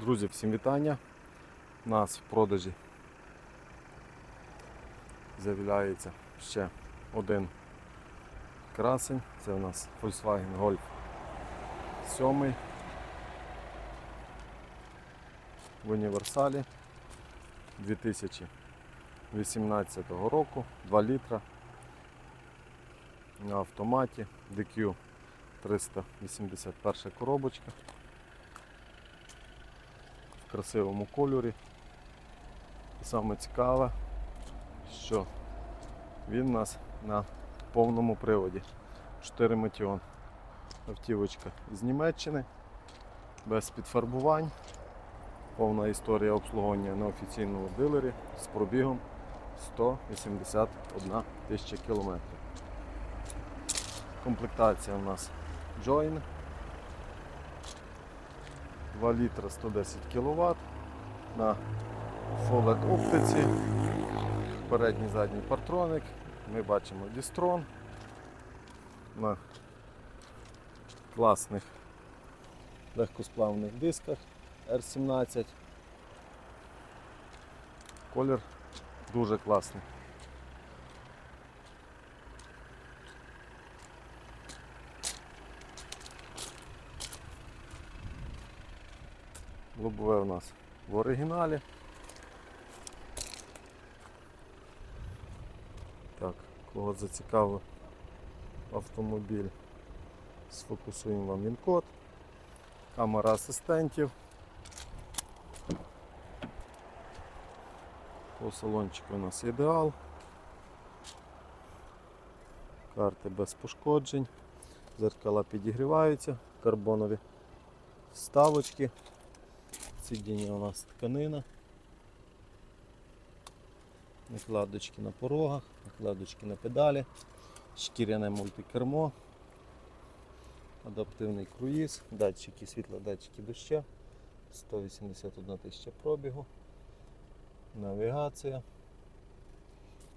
Друзі, всім вітання. У нас в продажі з'являється ще один красень. Це у нас Volkswagen Golf 7 в універсалі 2018 року, 2 літра на автоматі DQ 381 коробочка красивому кольорі. І саме цікаве, що він у нас на повному приводі. 4 метіон. Автівочка з Німеччини, без підфарбувань. Повна історія обслуговування на офіційному дилері з пробігом 181 тисяча кілометрів. Комплектація у нас Join 2 літра 110 кВт на FOLED оптиці, передній задній партроник, ми бачимо Дістрон на класних легкосплавних дисках R17. Колір дуже класний. Лобове у нас в оригіналі. Так, кого зацікавив автомобіль, сфокусуємо вам він код, камера асистентів. По салончику у нас ідеал. Карти без пошкоджень, зеркала підігріваються, карбонові вставочки. Сидіння у нас тканина. Накладочки на порогах, накладочки на педалі, шкіряне мультикермо, адаптивний круїз, датчики світла, датчики доща, 181 тисяча пробігу, навігація,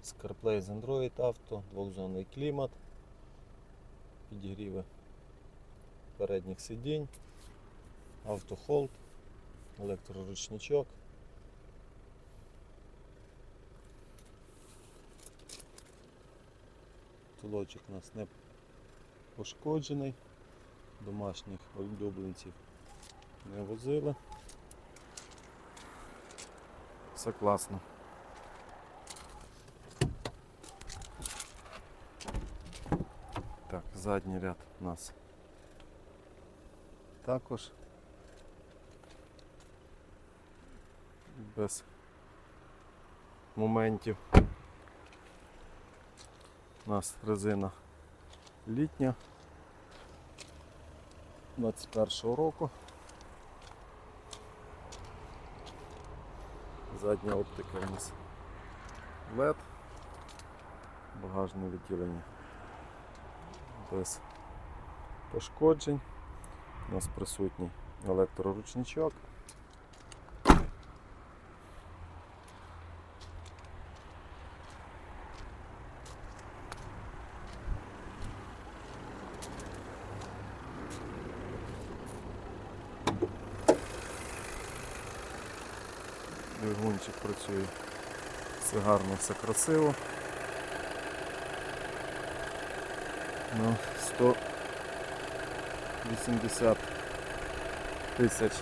CarPlay з Android Auto, двохзонний клімат, підігріви передніх сидінь, автохолд електроручничок. Тулочок у нас не пошкоджений, домашніх улюбленців не возили. Все класно. Так, задній ряд у нас також без моментів. У нас резина літня 21 року. Задня оптика у нас LED, багажне відділення без пошкоджень. У нас присутній електроручничок. Двигунчик працює. Все гарно, все красиво. Ну, 180 тисяч.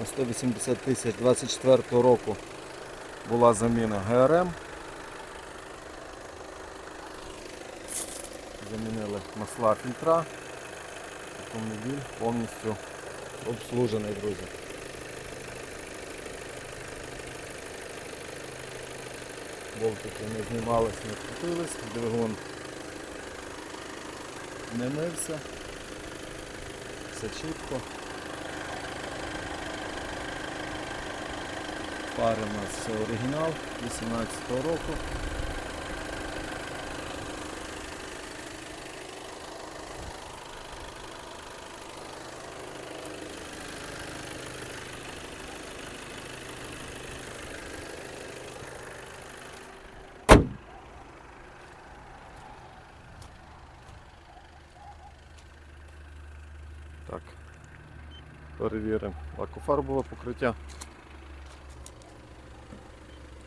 На 180 тисяч 24 року була заміна ГРМ. Замінили масла фільтра. Автомобіль повністю обслужений, друзі. Болтики не знімались, не крутились, двигун не мився, все чітко. Пари у нас все оригінал 18 року. Так, перевіримо Лакофарбове покриття.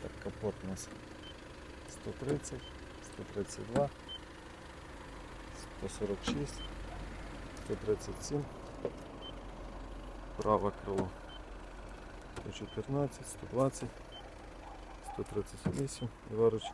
Так, капот у нас 130, 132, 146, 137. Праве крило 114, 120, 138, два ручки.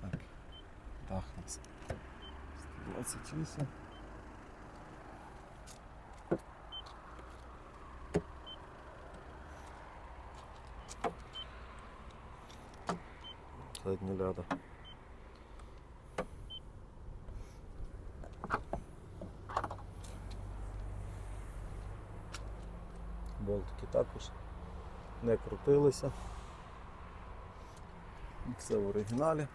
Так, дах у нас 128. Задня ляда. Болтики також не крутилися. Все в оригіналі.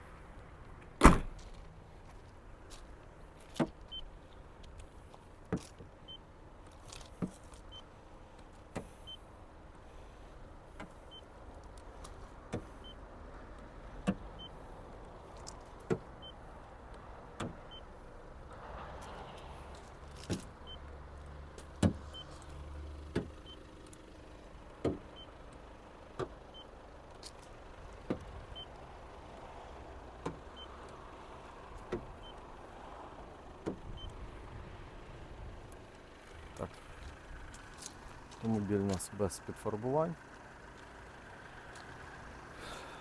Автомобіль у нас без підфарбувань.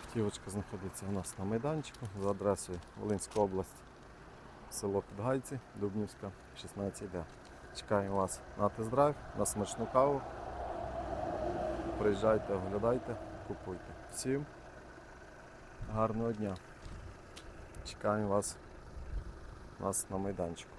Автівочка знаходиться у нас на майданчику за адресою Волинська область, село Підгайці, Дубнівська, 16D. Чекаємо вас на тест-драйв, на смачну каву. Приїжджайте, оглядайте, купуйте. Всім гарного дня. Чекаємо вас нас на майданчику.